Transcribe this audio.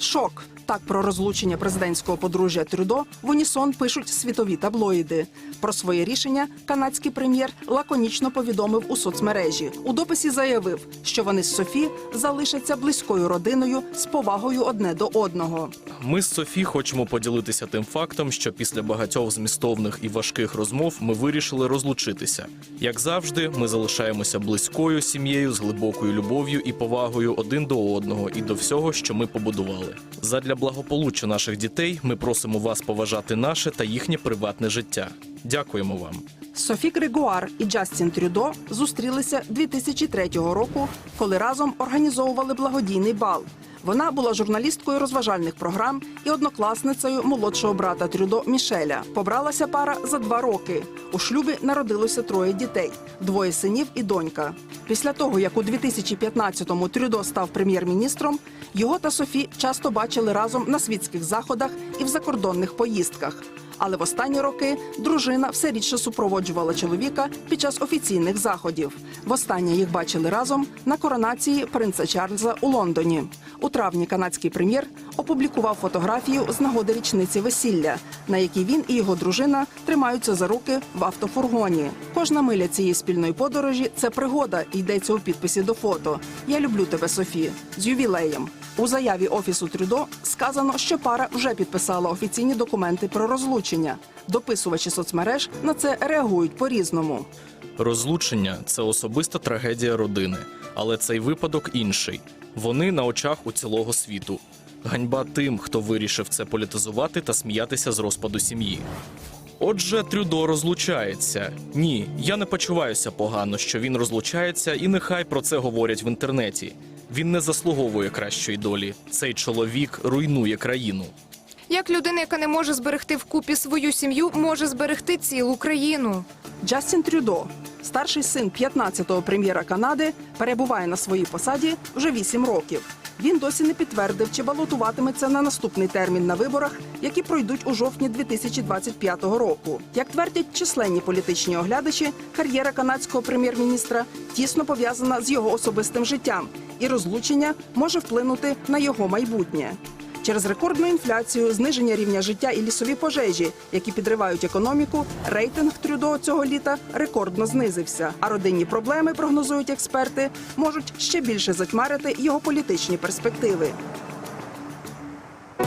Шок. Так про розлучення президентського подружжя Трюдо в унісон пишуть світові таблоїди. Про своє рішення канадський прем'єр лаконічно повідомив у соцмережі. У дописі заявив, що вони з Софі залишаться близькою родиною з повагою одне до одного. Ми з Софі хочемо поділитися тим фактом, що після багатьох змістовних і важких розмов ми вирішили розлучитися. Як завжди, ми залишаємося близькою сім'єю з глибокою любов'ю і повагою один до одного і до всього, що ми побудували. Задля благополуччя наших дітей ми просимо вас поважати наше та їхнє приватне життя. Дякуємо вам. Софі Григуар і Джастін Трюдо зустрілися 2003 року, коли разом організовували благодійний бал. Вона була журналісткою розважальних програм і однокласницею молодшого брата Трюдо Мішеля. Побралася пара за два роки. У шлюбі народилося троє дітей: двоє синів і донька. Після того, як у 2015-му Трюдо став прем'єр-міністром, його та Софі часто бачили разом на світських заходах і в закордонних поїздках. Але в останні роки дружина все рідше супроводжувала чоловіка під час офіційних заходів. Востаннє їх бачили разом на коронації принца Чарльза у Лондоні. У травні канадський прем'єр опублікував фотографію з нагоди річниці весілля, на якій він і його дружина тримаються за руки в автофургоні. Кожна миля цієї спільної подорожі це пригода. Йдеться у підписі до фото. Я люблю тебе, Софі, з ювілеєм. У заяві офісу Трюдо сказано, що пара вже підписала офіційні документи про розлучення. Дописувачі соцмереж на це реагують по-різному. Розлучення це особиста трагедія родини, але цей випадок інший. Вони на очах у цілого світу. Ганьба тим, хто вирішив це політизувати та сміятися з розпаду сім'ї. Отже, Трюдо розлучається. Ні, я не почуваюся погано, що він розлучається, і нехай про це говорять в інтернеті. Він не заслуговує кращої долі. Цей чоловік руйнує країну. Як людина, яка не може зберегти вкупі свою сім'ю, може зберегти цілу країну? Джастін Трюдо, старший син 15-го прем'єра Канади, перебуває на своїй посаді вже 8 років. Він досі не підтвердив, чи балотуватиметься на наступний термін на виборах, які пройдуть у жовтні 2025 року. Як твердять численні політичні оглядачі, кар'єра канадського прем'єр-міністра тісно пов'язана з його особистим життям, і розлучення може вплинути на його майбутнє. Через рекордну інфляцію, зниження рівня життя і лісові пожежі, які підривають економіку, рейтинг Трюдо цього літа рекордно знизився. А родинні проблеми, прогнозують експерти, можуть ще більше затьмарити його політичні перспективи.